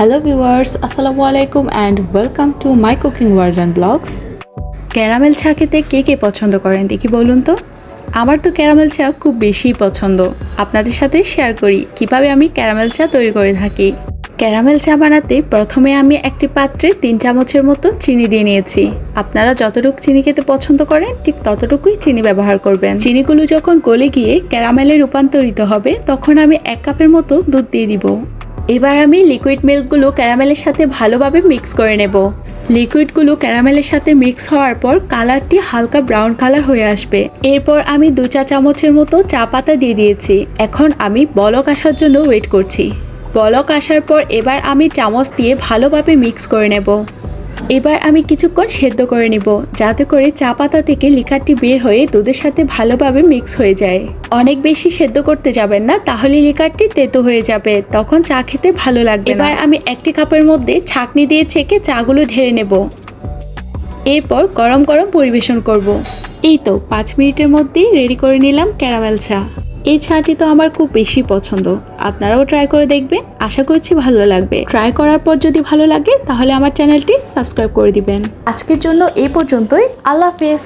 Hello viewers আসসালামু আলাইকুম and welcome to my cooking world and blogs caramel চা খেতে কে কে পছন্দ করেন দেখি বলুন তো? আমার তো ক্যারামেল চা খুব বেশি পছন্দ। আপনাদের সাথে শেয়ার করি কীভাবে আমি ক্যারামেল চা তৈরি করে থাকি। ক্যারামেল চা বানাতে প্রথমে আমি একটি পাত্রে তিন চামচের মতো চিনি দিয়ে নিয়েছি। আপনারা যতটুকু চিনি খেতে পছন্দ করেন, ঠিক ততটুকুই চিনি ব্যবহার করবেন। চিনিগুলো যখন গলে গিয়ে ক্যারামেলে রূপান্তরিত হবে, তখন আমি এক কাপের মতো দুধ দিয়ে দিব। এবার আমি লিকুইড মিল্কগুলো ক্যারামেলের সাথে ভালোভাবে মিক্স করে নেব। লিকুইডগুলো ক্যারামেলের সাথে মিক্স হওয়ার পর কালারটি হালকা ব্রাউন কালার হয়ে আসবে। এরপর আমি দু চা চামচের মতো চা পাতা দিয়ে দিয়েছি। এখন আমি বলক আসার জন্য ওয়েট করছি। বলক আসার পর এবার আমি চামচ দিয়ে ভালোভাবে মিক্স করে নেব। এবার আমি কিছুক্ষণ সেদ্ধ করে নেব, যাতে করে চা পাতা থেকে লিকারটি বের হয়ে দুধের সাথে ভালোভাবে মিক্স হয়ে যায়। অনেক বেশি সেদ্ধ করতে যাবেন না, তাহলে লিকারটি তেতো হয়ে যাবে, তখন চা খেতে ভালো লাগবে এবার আমি একটি কাপের মধ্যে ছাকনি দিয়ে ছেঁকে চাগুলো ঢেলে নেব। এরপর গরম গরম পরিবেশন করব। এই তো পাঁচ মিনিটের মধ্যেই রেডি করে নিলাম ক্যারামেল চা। এই চাটি তো আমার খুব বেশি পছন্দ। আপনারাও ট্রাই করে দেখবেন। আশা করছি ভালো লাগবে। ট্রাই করার পর যদি ভালো লাগে, তাহলে আমার চ্যানেলটি সাবস্ক্রাইব করে দিবেন। আজকের জন্য এই পর্যন্তই। আল্লাহ হাফেজ।